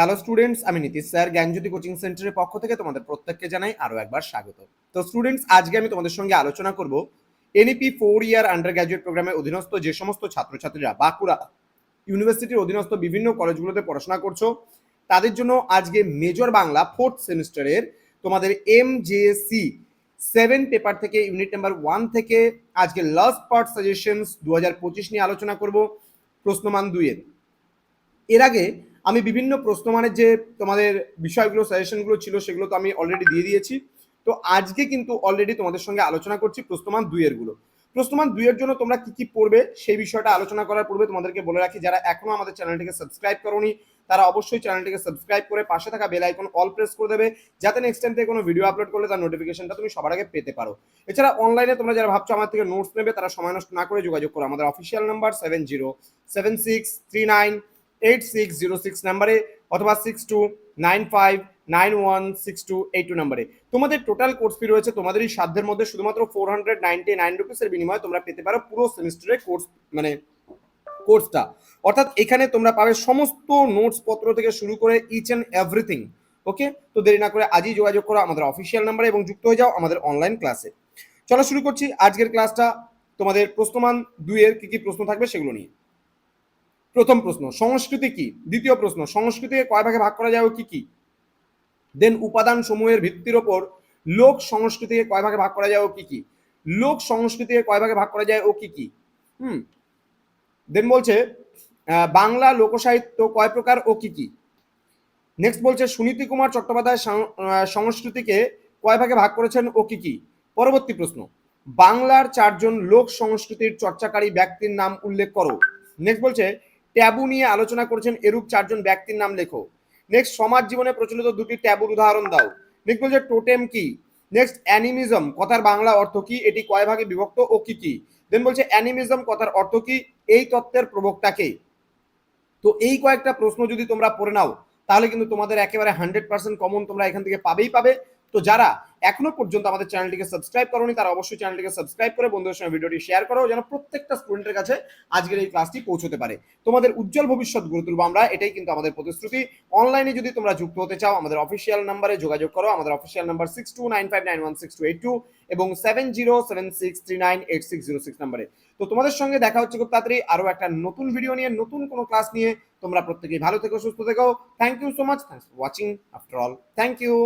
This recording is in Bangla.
হ্যালো স্টুডেন্টস আমি নীতিশ স্যার, জ্ঞানজ্যোতি কোচিং সেন্টারের পক্ষ থেকে তোমাদের প্রত্যেককে জানাই আরও একবার স্বাগত। তো স্টুডেন্টস আজকে আমি তোমাদের সঙ্গে আলোচনা করব NEP four year undergraduate প্রোগ্রামের অধীনস্থ যে সমস্ত ছাত্রছাত্রীরা বাঁকুড়া ইউনিভার্সিটির অধীনস্থ বিভিন্ন কলেজগুলোতে পড়াশোনা করছ, তাদের জন্য আজকে মেজর বাংলা ফোর্থ সেমিস্টারের তোমাদের M J C seven paper থেকে ইউনিট নাম্বার ওয়ান থেকে আজকে লাস্ট পার্ট সাজেশনস দু হাজার পঁচিশ নিয়ে আলোচনা করব প্রশ্নমান দুইয়ের। এর আগে আমি বিভিন্ন প্রশ্নমানের যে তোমাদের বিষয়গুলো সাজেশনগুলো ছিল, সেগুলো তো আমি অলরেডি দিয়ে দিয়েছি। তো আজকে কিন্তু অলরেডি তোমাদের সঙ্গে আলোচনা করছি প্রশ্নমান দুইয়েরগুলো। প্রশ্নমান দুইয়ের জন্য তোমরা কি কি পড়বে, সেই বিষয়টা আলোচনা করার পূর্বে তোমাদেরকে বলে রাখি, যারা এখনও আমাদের চ্যানেলটিকে সাবস্ক্রাইব করোনি, তারা অবশ্যই চ্যানেলটিকে সাবস্ক্রাইব করে পাশে থাকা বেল আইকন অল প্রেস করে দেবে, যাতে নেক্সট টাইম থেকে কোনো ভিডিও আপলোড করলে তার নোটিফিকেশনটা তুমি সবার আগে পেতে পারো। এছাড়া অনলাইনে তোমরা যারা ভাবছ আমার থেকে নোটস নেবে, তারা সময় নষ্ট না করে যোগাযোগ করো। আমাদের official number seven zero seven six three nine eight six zero six নাম্বারে অথবা six two nine five nine one six two eight two নাম্বারে। তোমাদের টোটাল কোর্স ফি রয়েছে, তোমাদের এই সাধ্যের মধ্যে শুধুমাত্র ফোর হান্ড্রেড নাইনটি নাইন রুপিসের বিনিময়ে তোমরা পেতে পারো পুরো সেমিস্টারের কোর্স মানে কোর্সটা অর্থাৎ এখানে তোমরা পাবে সমস্ত নোটস পত্র থেকে শুরু করে ইচ অ্যান্ড এভরিথিং ওকে তো দেরি না করে আজই যোগাযোগ করো আমাদের অফিসিয়াল নাম্বারে এবং যুক্ত হয়ে যাও আমাদের অনলাইন ক্লাসে চলো শুরু করছি, আজকের ক্লাসটা তোমাদের প্রশ্নমান দুইয়ের কি কি প্রশ্ন থাকবে সেগুলো নিয়ে। প্রথম প্রশ্ন, সংস্কৃতি কি? দ্বিতীয় প্রশ্ন, সংস্কৃতিকে কয় ভাগে ভাগ করা যায় ও কি কি? দেন উপাদান সমূহের ভিত্তির ওপর লোক সংস্কৃতিকে কয় ভাগে ভাগ করা যায় ও কি কি? লোক সংস্কৃতিকে কয় ভাগে ভাগ করা যায় ও কি কি? হুম। দেন বলছে বাংলা লোকসাহিত্য কয় প্রকার ও কি কি? নেক্সট বলছে, সুনীতি কুমার চট্টোপাধ্যায় সংস্কৃতিকে কয় ভাগে ভাগ করেছেন ও কি কি? পরবর্তী প্রশ্ন, বাংলার চারজন লোক সংস্কৃতির চর্চাকারী ব্যক্তির নাম উল্লেখ করো। নেক্সট বলছে ট্যাবু নিয়ে আলোচনা করেছেন এরূপ চারজন ব্যক্তির নাম লেখো। নেক্সট সমাজ জীবনে প্রচলিত দুটি ট্যাবুর উদাহরণ দাও। নেক্সট বলছে টোটেম কি? নেক্সট অ্যানিমিজম কথার বাংলা অর্থ কি? এটি কয় ভাগে বিভক্ত ও কি কি? দেন বলছে অ্যানিমিজম কথার অর্থ কি? এই তত্ত্বের প্রবক্তা কে? তো এই কয়েকটা প্রশ্ন যদি তোমরা পড়ে নাও, তাহলে কিন্তু তোমাদের একেবারে হান্ড্রেড পার্সেন্ট কমন তোমরা এখান থেকে পাবেই পাবে। তো যারা এখনও পর্যন্ত আমাদের চ্যানেলটিকে সাবস্ক্রাইব করোনি, তারা অবশ্যই চ্যানেলটিকে সাবস্ক্রাইব করে বন্ধুদের সঙ্গে ভিডিওটি শেয়ার করো, যেন প্রত্যেকটা স্টুডেন্টের কাছে আজকের এই ক্লাসটি পৌঁছতে পারে। তোমাদের উজ্জ্বল ভবিষ্যৎ গড়ে তুলবো আমরা, এটাই কিন্তু আমাদের প্রতিশ্রুতি। অনলাইনে যদি তোমরা যুক্ত হতে চাও, আমাদের অফিসিয়াল নাম্বারে যোগাযোগ করো, আমাদের official number six two nine five nine one six two eight two এবং seven zero seven six three nine eight six zero six নাম্বারে তো তোমাদের সঙ্গে দেখা হচ্ছে খুব তাড়াতাড়ি আরও একটা নতুন ভিডিও নিয়ে, নতুন কোনো ক্লাস নিয়ে। তোমরা প্রত্যেকেই ভালো থেকো, সুস্থ থেকো। Thank you so much thanks for watching after all thank you